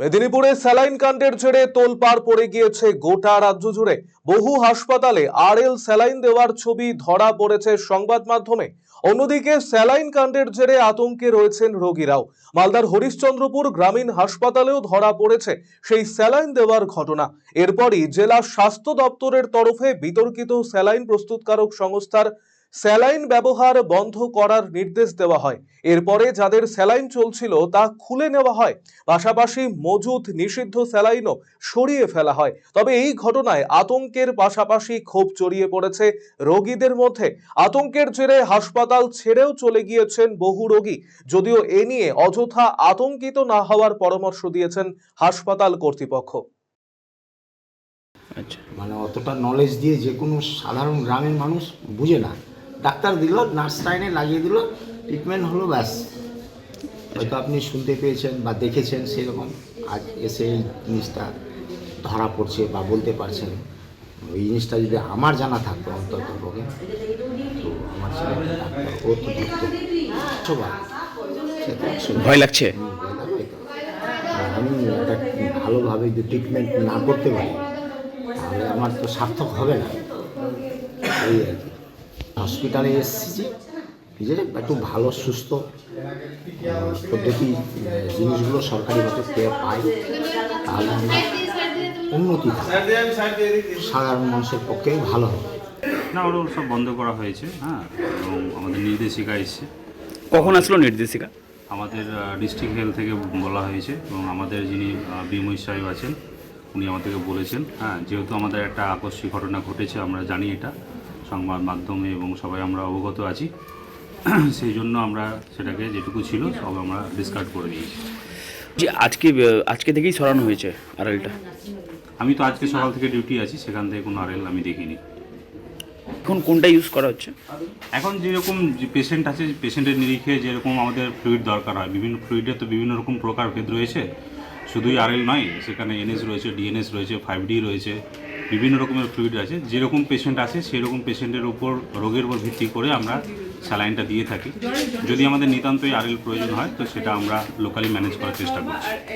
মেদিনীপুরে স্যালাইন কাণ্ডের জেরে তোলপাড় পড়ে গিয়েছে গোটা রাজ্য জুড়ে। বহু হাসপাতালে আরএল স্যালাইন দেওয়ার ছবি ধরা পড়েছে সংবাদ মাধ্যমে। অন্যদিকে স্যালাইন কাণ্ডের জেরে আতঙ্কে রয়েছেন রোগীরাও। মালদার হরিশ্চন্দ্রপুর গ্রামীণ হাসপাতালেও ধরা পড়েছে সেই স্যালাইন দেওয়ার ঘটনা। এরপরই জেলা স্বাস্থ্য দপ্তরের তরফে বিতর্কিত স্যালাইন প্রস্তুতকারক সংস্থার স্যালাইন ব্যবহার বন্ধ করার নির্দেশ দেওয়া হয়। এরপরে যাদের স্যালাইন চলছিল তা খুলে নেওয়া হয়। পাশাপাশি মজুদ নিষিদ্ধ স্যালাইনও সরিয়ে ফেলা হয়। তবে এই ঘটনায় আতঙ্কের পাশাপাশি ক্ষোভ জড়িয়ে পড়েছে রোগীদের মধ্যে। আতঙ্কের জেরে হাসপাতাল ছেড়েও চলে গিয়েছেন বহু রোগী। যদিও এ নিয়ে অযথা আতঙ্কিত না হওয়ার পরামর্শ দিয়েছেন হাসপাতাল কর্তৃপক্ষ। আচ্ছা। মানে অতটা নলেজ দিয়ে যে কোনো সাধারণ গ্রামের মানুষ বুঝে না। ডাক্তার দিল নার্স লাইনে লাগিয়ে দিল ট্রিটমেন্ট হলো ব্যাস। হয়তো আপনি শুনতে পেয়েছেন বা দেখেছেন সেরকম আজ এসে এই জিনিসটা ধরা পড়ছে বা বলতে পারছেন। ওই জিনিসটা যদি আমার জানা থাকতো অন্তত পক্ষে তো আমার ছেলে ও তো সবার ভয় লাগছে? আমি এটা ভালোভাবে যদি ট্রিটমেন্ট না করতে পারি তাহলে আমার তো সার্থক হবে না। এই আর কি। হসপিটালে এসেছি যে একটু ভালো সুস্থ পদ্ধতি জিনিসগুলো সরকারিভাবে পেয়ে পাই তাহলে উন্নতি সাধারণ মানুষের পক্ষে ভালো হবে। না ওগুলো সব বন্ধ করা হয়েছে হ্যাঁ এবং আমাদের নির্দেশিকা এসছে। কখন আসলো নির্দেশিকা? আমাদের ডিস্ট্রিক্ট হেলথ থেকে বলা হয়েছে এবং আমাদের যিনি বিময় সাহেব আছেন উনি আমাদেরকে বলেছেন হ্যাঁ যেহেতু আমাদের একটা আকস্মিক ঘটনা ঘটেছে আমরা জানি এটা সংবাদ মাধ্যমে এবং সবাই আমরা অবগত আছি। সেই জন্য আমরা সেটাকে যেটুকু ছিল সব আমরা ডিসকার্ড করে দিয়েছি। যে আজকে আজকে থেকেই সরানো হয়েছে আড়ালটা? আমি তো আজকে সকাল থেকে ডিউটি আছি সেখান থেকে কোনো আরএল আমি দেখিনি। এখন কোনটা ইউজ করা হচ্ছে? এখন যেরকম যে পেশেন্ট আছে পেশেন্টের নিরিখে যেরকম আমাদের ফ্লুইড দরকার হয় বিভিন্ন ফ্লুইডের তো বিভিন্ন রকম প্রকারভেদ রয়েছে। শুধুই আরএল নয় সেখানে এনএস রয়েছে ডিএনএস রয়েছে ফাইভ ডি রয়েছে বিভিন্ন রকমের ফ্লুইড আছে, যেরকম পেশেন্ট আছে, সেরকম পেশেন্টের উপর রোগের উপর ভিত্তি করে আমরা স্যালাইনটা দিয়ে থাকি। যদি আমাদের নিতান্তই আরএল প্রয়োজন হয়, তো সেটা আমরা লোকালি ম্যানেজ করার চেষ্টা করছি।